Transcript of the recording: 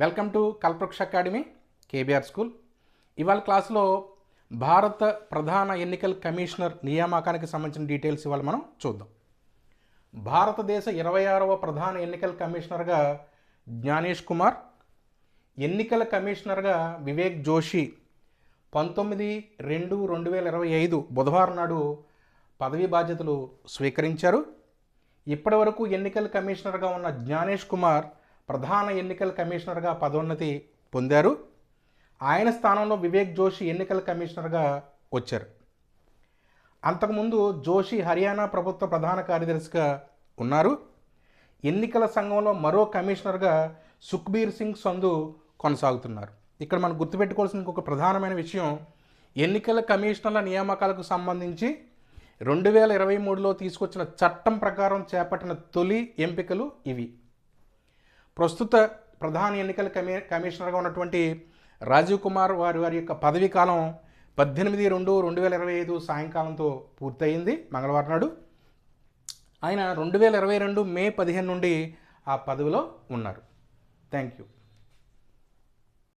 Welcome to Kalpavriksha academy KBR school. ఇవాళ క్లాస్లో భారత ప్రధాన ఎన్నికల కమిషనర్ నియామకానికి సంబంధించిన డీటెయిల్స్ ఇవాళ మనం చూద్దాం. భారతదేశ ఇరవై ఆరవ ప్రధాన ఎన్నికల కమిషనర్గా జ్ఞానేష్ కుమార్ ఎన్నికల కమిషనర్గా వివేక్ జోషి పంతొమ్మిది రెండు రెండు వేల ఇరవై ఐదు బుధవారం నాడు పదవీ బాధ్యతలు స్వీకరించారు. ఇప్పటివరకు ఎన్నికల కమిషనర్గా ఉన్న జ్ఞానేష్ కుమార్ ప్రధాన ఎన్నికల కమిషనర్గా పదోన్నతి పొందారు. ఆయన స్థానంలో వివేక్ జోషి ఎన్నికల కమిషనర్గా వచ్చారు. అంతకుముందు జోషి హర్యానా ప్రభుత్వ ప్రధాన కార్యదర్శిగా ఉన్నారు. ఎన్నికల సంఘంలో మరో కమిషనర్గా సుఖ్బీర్ సింగ్ సంధు కొనసాగుతున్నారు. ఇక్కడ మనం గుర్తుపెట్టుకోవాల్సిన ఒక ప్రధానమైన విషయం ఎన్నికల కమిషనర్ల నియామకాలకు సంబంధించి రెండు వేల ఇరవై మూడులో తీసుకొచ్చిన చట్టం ప్రకారం చేపట్టిన తొలి ఎంపికలు ఇవి. ప్రస్తుత ప్రధాన ఎన్నికల కమి కమిషనర్గా ఉన్నటువంటి రాజీవ్ కుమార్ వారి వారి యొక్క పదవీ కాలం పద్దెనిమిది రెండు రెండు వేల ఇరవై ఐదు సాయంకాలంతో పూర్తయింది మంగళవారం నాడు. ఆయన రెండు వేల ఇరవై రెండు మే పదిహేను నుండి ఆ పదవిలో ఉన్నారు. Thank you